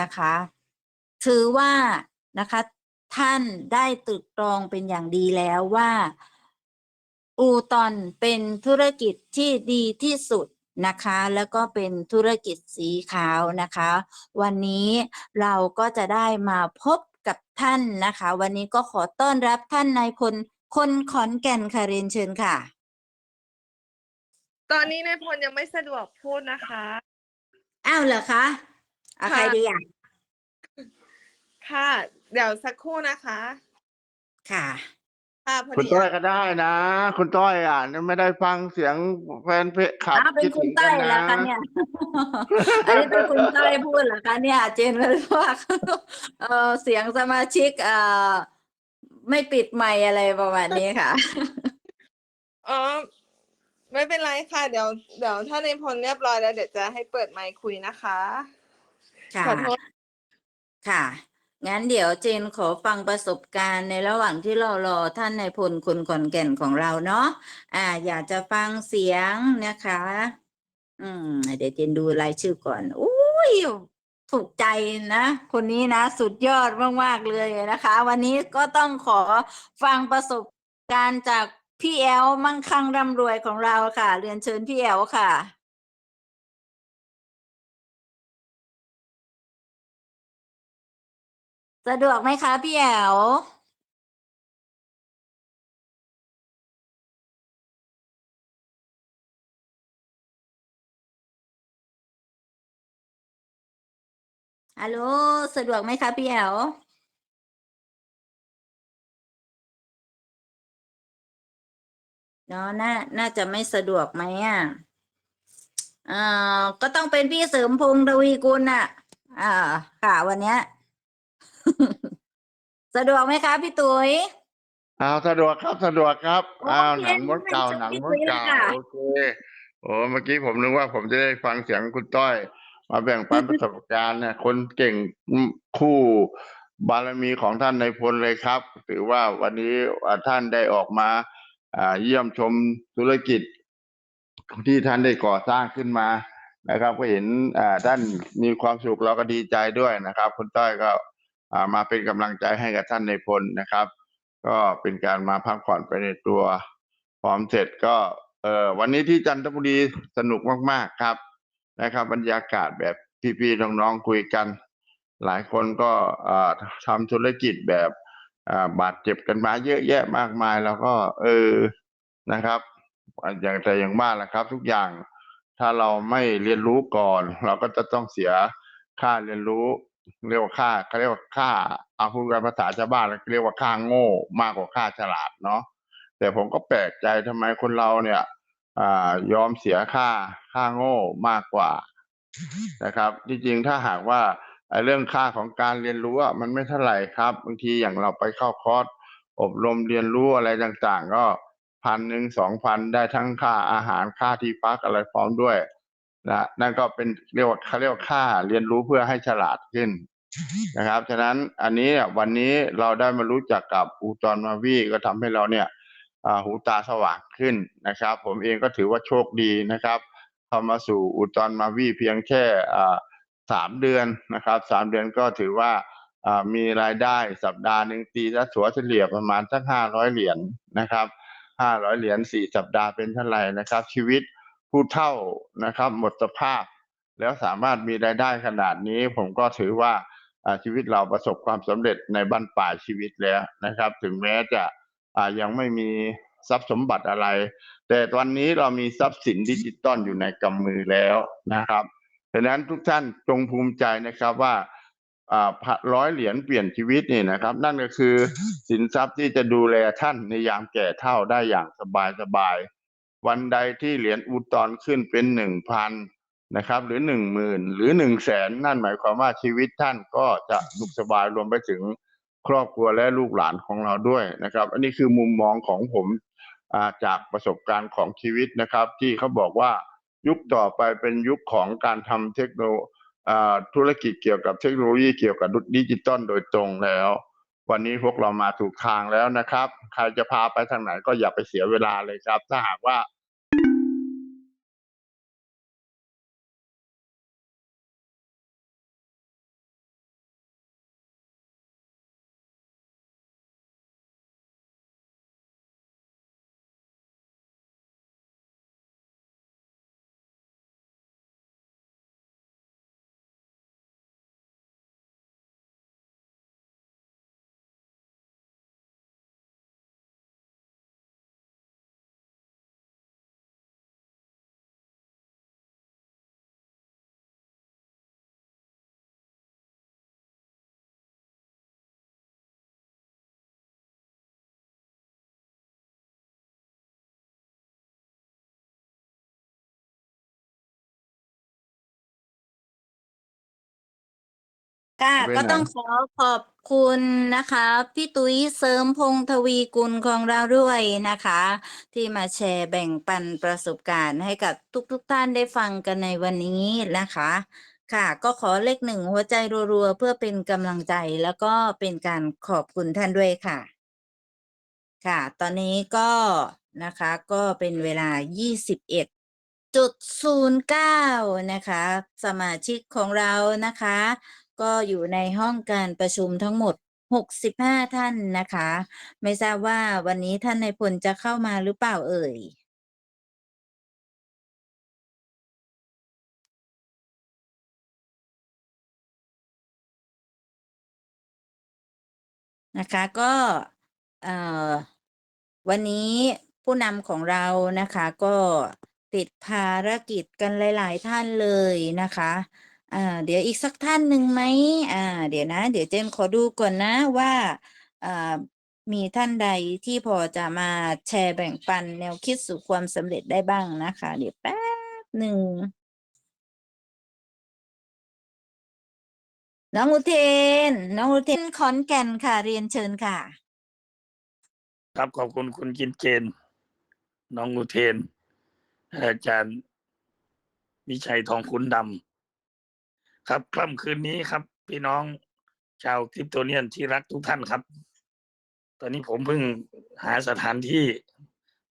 นะคะ ถือว่านะคะ ท่านได้ตรึกตรองเป็นอย่างดีแล้วว่า อูตอนเป็นธุรกิจที่ดีที่สุดนะคะ แล้วก็เป็นธุรกิจสีขาวนะคะ วันนี้เราก็จะได้มาพบกับท่านนะคะ วันนี้ก็ขอต้อนรับท่านนายพลคนขอนแก่นค่ะเรียนเชิญค่ะ ตอนนี้นายพลยังไม่สะดวกพูดนะคะ อ้าวเหรอคะ เอาใครค่ะ ดีอะ ค่ะ เดี๋ยวสักครู่นะคะ ค่ะ ค่ะพอคุณดีต้อยก็ได้นะ คุณต้อยอะไม่ได้ฟังเสียงแฟนเพจขับอ้าวเป็นคิดคุถึณงต้กัอยนแล้วนะคะเนี่ย อันนี้เป็นคุณต้อยพูดเหรอคะเนี่ย เจนเลยว่าเออเสียงสมาชิกเอ่อไม่ปิดไมค์อะไรประมาณนี้ค่ะ อ๋อไม่เป็นไรค่ะ เดี๋ยว เดี๋ยวถ้านายพลเรียบร้อยแล้วเดี๋ยวจะให้เปิดไมค์คุยนะคะ ค่ะ ขอโทษ ค่ะ งั้นเดี๋ยวเจนขอฟังประสบการณ์ในระหว่างที่เรารอท่านนายพลคนขอนแก่นของเราเนาะ อ่า อยากจะฟังเสียงนะคะ อืม เดี๋ยวเจนดูรายชื่อก่อนอุ้ยถูกใจนะ คนนี้นะ สุดยอดมาก ๆ เลยนะคะ วันนี้ก็ต้องขอฟังประสบการณ์จากพี่แอลมั่งคั่งร่ำรวยของเราค่ะ เรียนเชิญพี่แอลค่ะ สะดวกไหมคะ พี่แอลฮัลโหลสะดวกไหมคะ พี่แอลเนาะน่าน่าจะไม่สะดวกไหมอะเอ่อก็ต้องเป็นพี่เสริมพงษ์ทวีกุลน่ะ อ่าค่ะวันเนี้ย สะดวกไหมคะพี่ตุ๋ย อ้าวสะดวกครับสะดวกครับโออ้าวเคหนังมดเก่างั้นหนังพี่มตุ้ดยเลยเก่าค่ะ โอเคโอ้เมื่อกี้ผมนึกว่าผมจะได้ฟังเสียงคุณต้อย มาแบ่งปันประสบการณ์เนี่ยคนเก่งคู่บารมีของท่านในายพลเลยครับ ถือว่าวันนี้อ่าท่านได้ออกมาอ่าเยี่ยมชมธุรกิจ ที่ท่านได้ก่อสร้างขึ้นมานะครับ ก็เห็นอ่าท่านมีความสุขเราก็ดีใจด้วยนะครับ คุณต้อยก็อ่า มาเป็นกำลังใจให้กับท่านในพลนะครับ ก็เป็นการมาพักผ่อนไปในตัว พร้อมเสร็จก็เออวันนี้ที่จันทบุรีสนุกมากๆครับนะครับ บรรยากาศแบบพี่ๆน้องๆคุยกัน หลายคนก็เอ่อทำธุรกิจแบบบาดเจ็บกันมาเยอะแยะมากมาย แล้วก็เออนะครับ อย่างแต่อย่างว่าแหละครับ ทุกอย่างถ้าเราไม่เรียนรู้ก่อน เราก็จะต้องเสียค่าเรียนรู้ เรียกว่าค่าเขาเรียกว่าค่าเอาพูดกันภาษาชาวบ้านเรียกว่าค่าโง่มากกว่าค่าฉลาดเนาะแต่ผมก็แปลกใจทำไมคนเราเนี่ยอยอมเสียค่าค่าโง่มากกว่านะครับ ที่จริงถ้าหากว่าเรื่องค่าของการเรียนรู้มันไม่เท่าไหร่ครับบางทีอย่างเราไปเข้าคอร์สอบรมเรียนรู้อะไรต่างๆ ก็พันหนึ่งสองพันได้ทั้งค่าอาหารค่าที่พักอะไรพร้อมด้วย นะนั่นก็เป็นเรียกว่าเขาเรียกว่าค่าเรียนรู้เพื่อให้ฉลาดขึ้นนะครับ ฉะนั้นอันนี้เนี่ยวันนี้เราได้มารู้จักกับอูจอนมาวีก็ทำให้เราเนี่ยอ่าหูตาสว่างขึ้นนะครับ ผมเองก็ถือว่าโชคดีนะครับเข้ามาสู่อุตรมาวีเพียงแค่อ่าสามเดือนนะครับสามเดือนก็ถือว่าอ่ามีรายได้สัปดาห์หนึ่งตีละถัวเฉลี่ยประมาณสักห้าร้อยเหรียญนะครับห้าร้อยเหรียญสี่สัปดาห์เป็นเท่าไหร่นะครับ ชีวิต ผู้เท่านะครับ หมดสภาพ แล้วสามารถมีรายได้ขนาดนี้ ผมก็ถือว่าชีวิตเราประสบความสำเร็จในบั้นปลาชีวิตแล้วนะครับ ถึงแม้จะยังไม่มีทรัพย์สมบัติอะไร แต่วันนี้เรามีทรัพย์สินดิจิตอลอยู่ในกำมือแล้วนะครับดังนั้นทุกท่านจงภูมิใจนะครับว่าร้อยเหรียญเปลี่ยนชีวิตนี่นะครับ นั่นก็คือสินทรัพย์ที่จะดูแลท่านในยามแก่เฒ่าได้อย่างสบายสบาย วันใดที่เหรียญอุตรขึ้นเป็นหนึ่งพันนะครับ หรือหนึ่งหมื่นหรือหนึ่งแสนนั่นหมายความว่าชีวิตท่านก็จะสุขสบายรวมไปถึงครอบครัวและลูกหลานของเราด้วยนะครับ อันนี้คือมุมมองของผมาจากประสบการณ์ของชีวิตนะครับ ที่เขาบอกว่ายุคต่อไปเป็นยุคของการทำเทคโนโลธุรกิจเกี่ยวกับเทคโนโลยีเกี่ยวกับดิจิตอลโดยตรงแล้ว วันนี้พวกเรามาถูกทางแล้วนะครับ ใครจะพาไปทางไหนก็อย่าไปเสียเวลาเลยครับ ถ้าหากว่า ค่ะไปไหนก็ต้องขอขอบคุณนะคะ พี่ตุ้ยเสริมพงษ์ทวีกุลของเราด้วยนะคะ ที่มาแชร์แบ่งปันประสบการณ์ให้กับทุกๆท่านได้ฟังกันในวันนี้นะคะ ค่ะ ก็ขอเลขหนึ่งหัวใจรัวๆ เพื่อเป็นกำลังใจแล้วก็เป็นการขอบคุณท่านด้วยค่ะ ค่ะ ตอนนี้ก็นะคะก็เป็นเวลา 21จุดศูนย์เก้านะคะ สมาชิกของเรานะคะ ก็อยู่ในห้องการประชุมทั้งหมด 65 ท่านนะคะ ไม่ทราบว่าวันนี้ท่านในพลจะเข้ามาหรือเปล่าเอ่ย นะคะก็เอ่อวันนี้ผู้นำของเรานะคะก็ติดภารกิจกันหลาย ๆ ท่านเลยนะคะ อ่า เดี๋ยวอีกสักท่านหนึ่งไหมอ่า เดี๋ยวนะ เดี๋ยวเจนขอดูก่อนนะว่าอ่ามีท่านใดที่พอจะมาแชร์แบ่งปันแนวคิดสู่ความสำเร็จได้บ้างนะคะ เดี๋ยวแป๊บหนึ่งน้องอุเทน น้องอุเทนขอนแก่นค่ะ เรียนเชิญค่ะ ครับขอบคุณคุณกินเจน น้องอุเทน อาจารย์วิชัยทองขุนดำ ครับค่ำคืนนี้ครับ พี่น้องชาวคริปโตเนียนที่รักทุกท่านครับ ตอนนี้ผมเพิ่งหาสถานที่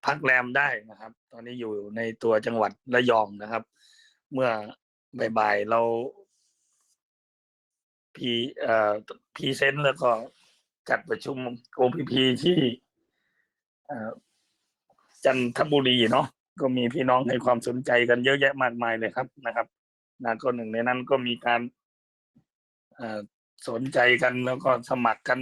พักแรมได้นะครับ ตอนนี้อยู่ในตัวจังหวัดระยองนะครับ เมื่อบ่ายๆเราพีเอ่อพีเซนต์แล้วก็จัดประชุม OPP ที่เอ่จันทบุรีเนาะก็มีพี่น้องให้ความสนใจกันเยอะแยะมากมายเลยครับนะครับ นะก็หนึ่งในนั้นก็มีการสนใจกันแล้วก็สมัครกัน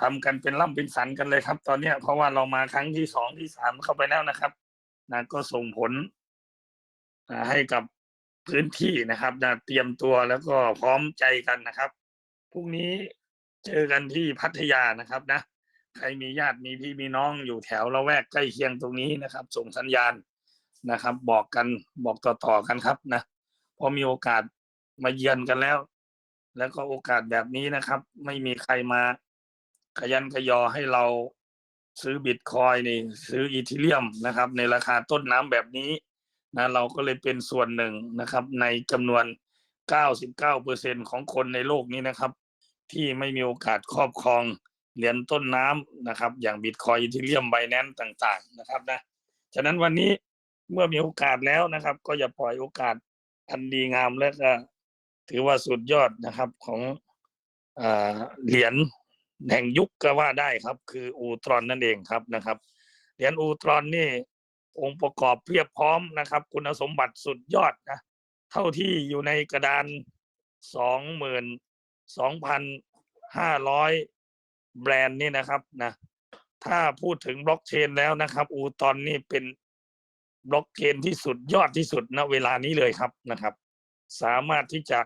ทำกันเป็นล่ำเป็นสันกันเลยครับ ตอนเนี้ยเพราะว่าเรามาครั้งที่สองที่สามเข้าไปแล้วนะครับนะก็ส่งผลให้กับพื้นที่นะครับนะเตรียมตัวแล้วก็พร้อมใจกันนะครับพรุ่งนี้เจอกันที่พัทยานะครับนะ ใครมีญาติมีพี่มีน้องอยู่แถวละแวกใกล้เคียงตรงนี้นะครับ ส่งสัญญาณนะครับ บอกกันบอกต่อๆกันครับนะ อมีโอกาสมาเยือนกันแล้ว แล้วก็โอกาสแบบนี้นะครับ ไม่มีใครมาขยันขยอให้เราซื้อบิตคอยนี่ซื้ออีทีเรียมนะครับ ในราคาต้นน้ำแบบนี้นะเราก็เลยเป็นส่วนหนึ่งนะครับ ในจำนวน 99%ของคนในโลกนี้นะครับ ที่ไม่มีโอกาสครอบครองเหรียญต้นน้ำนะครับ อย่างบิตคอยอีทีเรียมไบแนนต่าง ๆ นะครับนะฉะนั้นวันนี้เมื่อมีโอกาสแล้วนะครับ ก็อย่าปล่อยโอกาส อันดีงามและก็ถือว่าสุดยอดนะครับของอเหรียญแห่งยุคก็ว่าได้ครับ คืออูตรอนนั่นเองครับนะครับ เหรียญอูตรอนนี่องค์ประกอบเพียบพร้อมนะครับ คุณสมบัติสุดยอดนะเท่าที่อยู่ในกระดานสองหมื่นสองพันห้าร้อยแบรนด์นี่นะครับนะถ้าพูดถึงบล็อกเชนแล้วนะครับ อูตอนนี่เป็น บล็อกเชนที่สุดยอดที่สุดณเวลานี้เลยครับนะครับ สามารถที่จะ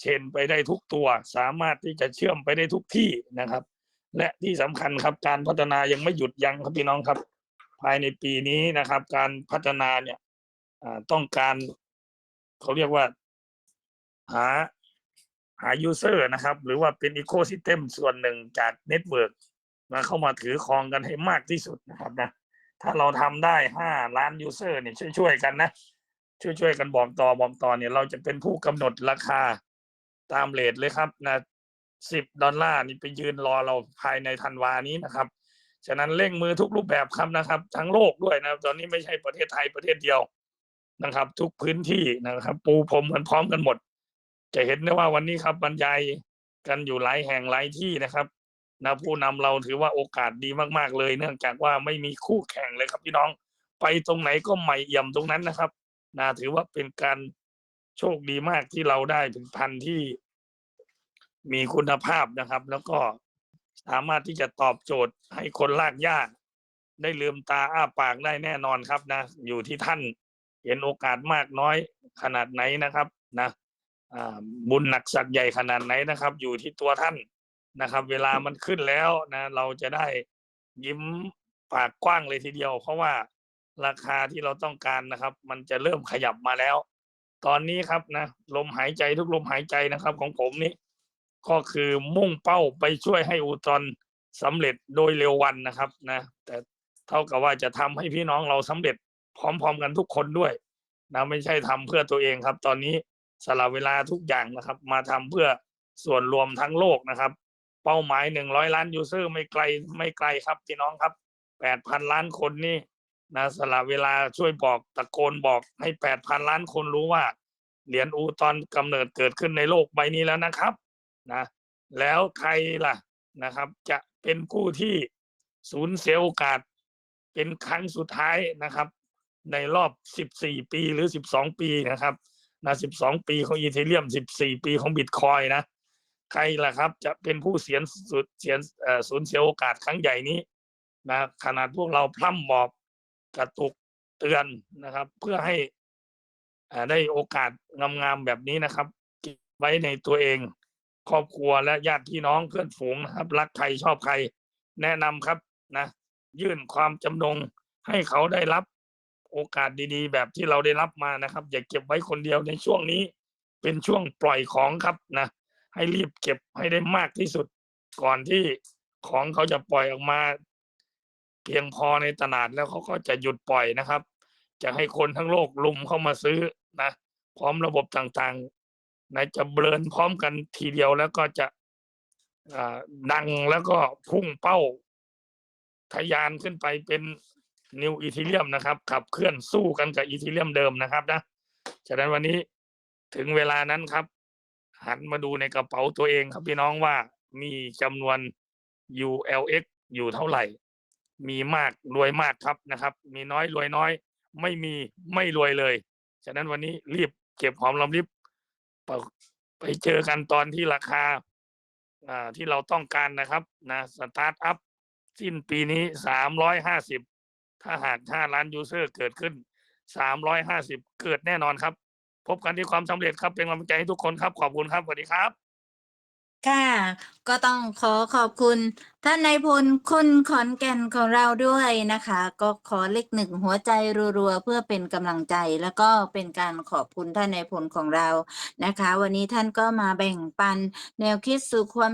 เชนไปได้ทุกตัว สามารถที่จะเชื่อมไปได้ทุกที่นะครับ และที่สำคัญครับการพัฒนายังไม่หยุดยั้งครับพี่น้องครับ ภายในปีนี้นะครับ การพัฒนาเนี่ยต้องการเขาเรียกว่าหาหา user นะครับ หรือว่าเป็น ecosystem ส่วนหนึ่งจากเน็ตเวิร์กมาเข้ามาถือครองกันให้มากที่สุดนะครับนะ ถ้าเราทำได้ห้าล้าน user เนี่ยช่วยๆกันนะ ช่วยๆกันบอกต่อบอกต่อเนี่ย เราจะเป็นผู้กำหนดราคาตามเลทเลยครับนะสิบดอลลาร์นี่ไปยืนรอเราภายในธันวานี้นะครับ ฉะนั้นเร่งมือทุกรูปแบบครับนะครับ ทั้งโลกด้วยนะตอนนี้ไม่ใช่ประเทศไทยประเทศเดียวนะครับ ทุกพื้นที่นะครับ ปูพรมกันพร้อมกันหมด จะเห็นได้ว่าวันนี้ครับบรรยายกันอยู่หลายแห่งหลายที่นะครับ นะผู้นำเราถือว่าโอกาสดีมากๆเลย เนื่องจากว่าไม่มีคู่แข่งเลยครับพี่น้อง ไปตรงไหนก็ใหม่เอี่ยมตรงนั้นนะครับนะถือว่าเป็นการโชคดีมากที่เราได้ถึงพันธุ์ที่มีคุณภาพนะครับ แล้วก็สามารถที่จะตอบโจทย์ให้คนลากหญ้าได้ลืมตาอ้าปากได้แน่นอนครับนะ อยู่ที่ท่านเห็นโอกาสมากน้อยขนาดไหนนะครับนะบุญหนักสักใหญ่ขนาดไหนนะครับ อยู่ที่ตัวท่าน นะครับ เวลามันขึ้นแล้วนะ เราจะได้ยิ้มปากกว้างเลยทีเดียว เพราะว่าราคาที่เราต้องการนะครับ มันจะเริ่มขยับมาแล้ว ตอนนี้ครับนะลมหายใจทุกลมหายใจนะครับ ของผมนี่ก็คือมุ่งเป้าไปช่วยให้อูตอนสำเร็จโดยเร็ววันนะครับนะ แต่เท่ากับว่าจะทำให้พี่น้องเราสำเร็จพร้อม ๆ กันทุกคนด้วยนะไม่ใช่ทำเพื่อตัวเองครับ ตอนนี้สละเวลาทุกอย่างนะครับ มาทำเพื่อส่วนรวมทั้งโลกนะครับ เป้าหมายหนึ่งร้อยล้านยูเซอร์ไม่ไกลไม่ไกลครับพี่น้องครับแปดพันล้านคนนี่นะสละเวลาช่วยบอกตะโกนบอกให้แปดพันล้านคนรู้ว่า เหรียญอูตอนกำเนิดเกิดขึ้นในโลกใบนี้แล้วนะครับนะแล้วใครล่ะนะครับ จะเป็นผู้ที่สูญเสียโอกาส เป็นครั้งสุดท้ายนะครับ ในรอบ 14 ปีหรือ 12 ปีนะครับนะ12 ปีของอีเทเรียม 14 ปีของบิตคอยนะ ใครล่ะครับ จะเป็นผู้เสียสุดเสียอ่อสูญเสียโอกาสครั้งใหญ่นี้นะขนาดพวกเราพร่ำบอกกระตุกเตือนนะครับ เพื่อให้อ่าได้โอกาสงามๆแบบนี้นะครับเก็บไว้ในตัวเอง ครอบครัวและญาติพี่น้องเพื่อนฝูงนะครับ รักใครชอบใครแนะนำครับนะยื่นความจำนงให้เขาได้รับโอกาสดีๆ แบบที่เราได้รับมานะครับ อย่าเก็บไว้คนเดียวในช่วงนี้ เป็นช่วงปล่อยของครับนะ ให้รีบเก็บให้ได้มากที่สุด ก่อนที่ของเขาจะปล่อยออกมา เพียงพอในตลาดแล้วเขาก็จะหยุดปล่อยนะครับ จะให้คนทั้งโลกลุมเข้ามาซื้อนะพร้อมระบบต่างๆนะจะเบลนพร้อมกันทีเดียวแล้วก็จะดังแล้วก็พุ่งเป้าทะยานขึ้นไปเป็นนิวอีทีเรียมนะครับ ขับเคลื่อนสู้กันกับอีทีเรียมเดิมนะครับนะฉะนั้นวันนี้ถึงเวลานั้นครับ หันมาดูในกระเป๋าตัวเองครับพี่น้องว่ามีจำนวน ULX อยู่เท่าไหร่ มีมากรวยมากครับนะครับ มีน้อยรวยน้อย ไม่มีไม่รวยเลย ฉะนั้นวันนี้รีบเก็บหอมรอมริบไปเจอกันตอนที่ราคาอ่าที่เราต้องการนะครับนะสตาร์ทอัพสิ้นปีนี้สามร้อยห้าสิบถ้าหากห้าล้านยูเซอร์เกิดขึ้นสามร้อยห้าสิบเกิดแน่นอนครับ พบกันที่ความสำเร็จครับเป็นกำลังใจให้ทุกคนครับ ขอบคุณครับสวัสดีครับ ค่ะ ก็ต้องขอขอบคุณ ท่านนายพลคนขอนแก่นของเราด้วยนะคะ ก็ขอเลขหนึ่งหัวใจรัวๆเพื่อเป็นกำลังใจแล้วก็เป็นการขอบคุณท่านนายพลของเรานะคะ วันนี้ท่านก็มาแบ่งปันแนวคิดสู่ความ